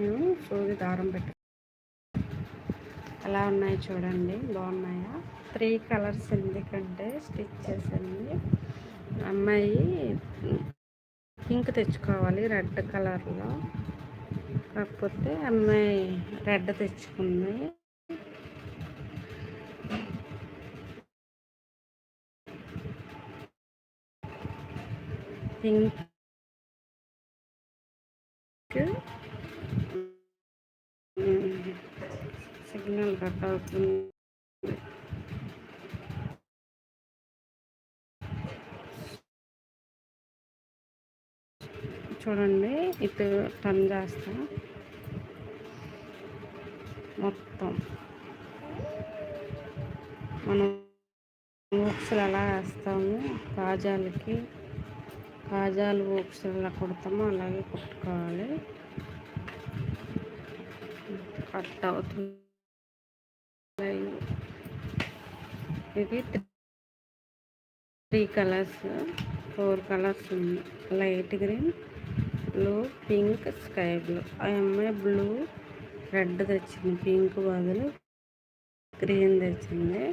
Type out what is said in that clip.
మేము సూది దారం పెట్టి ఎలా ఉన్నాయి చూడండి బాగున్నాయా? త్రీ కలర్స్ ఎందుకంటే స్టిచ్ చేసింది అమ్మాయి పింక్ తెచ్చుకోవాలి రెడ్ కలర్లో కాకపోతే అమ్మాయి రెడ్ తెచ్చుకుంది. పింక్ సిగ్నల్ కట్ అవుతుంది. చూడండి ఇటు టర్న్ చేస్తా. మొత్తం. మనం ఊక్సులు ఎలా వేస్తాము కాజాలకి కాజాలు ఊక్సులు ఎలా కుడతామో అలాగే కుట్టుకోవాలి. కట్ అవుతుంది. ఇది త్రీ కలర్స్ ఫోర్ కలర్స్ ఉంది light green blue pink sky blue. ఆ అమ్మాయి బ్లూ రెడ్ తెచ్చింది. పింక్ బదులు గ్రీన్ తెచ్చింది.